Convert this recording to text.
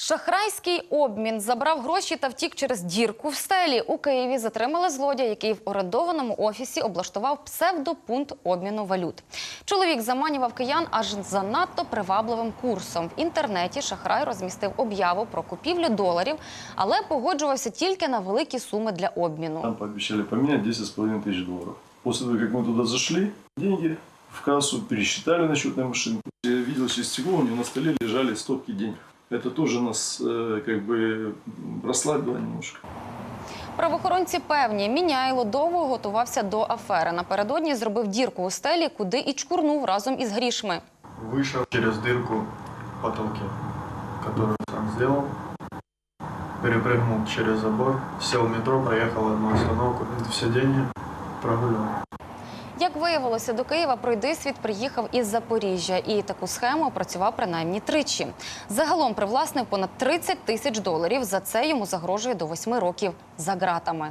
Шахрайський обмін забрав гроші та втік через дірку в стелі. У Києві затримали злодія, який в орендованому офісі облаштував псевдопункт обміну валют. Чоловік заманював киян аж за надто привабливим курсом. В інтернеті шахрай розмістив об'яву про купівлю доларів, але погоджувався тільки на великі суми для обміну. Нам пообещали поменять 10,5 тысяч долларов. После того, как мы туда зашли, деньги в кассу пересчитали на счетной машинке. Я видел через стекло, у него на столе лежали стопки денег Это тоже нас э, как бы м, расслабило немножко. Правоохоронці певні, Міняйло довго готувався до афери. Напередодні зробив дірку у стелі, куди і чкурнув разом із грішми. вышел через дырку в потолке, которую сам сделал, перепрыгнул через забор, сел в метро, проехал одну остановку, и все деньги прогулял. Як виявилося, до Києва пройдисвіт приїхав із Запоріжжя і таку схему працював принаймні тричі. Загалом привласнив понад 30 тисяч доларів. За це йому загрожує до 8 років за ґратами.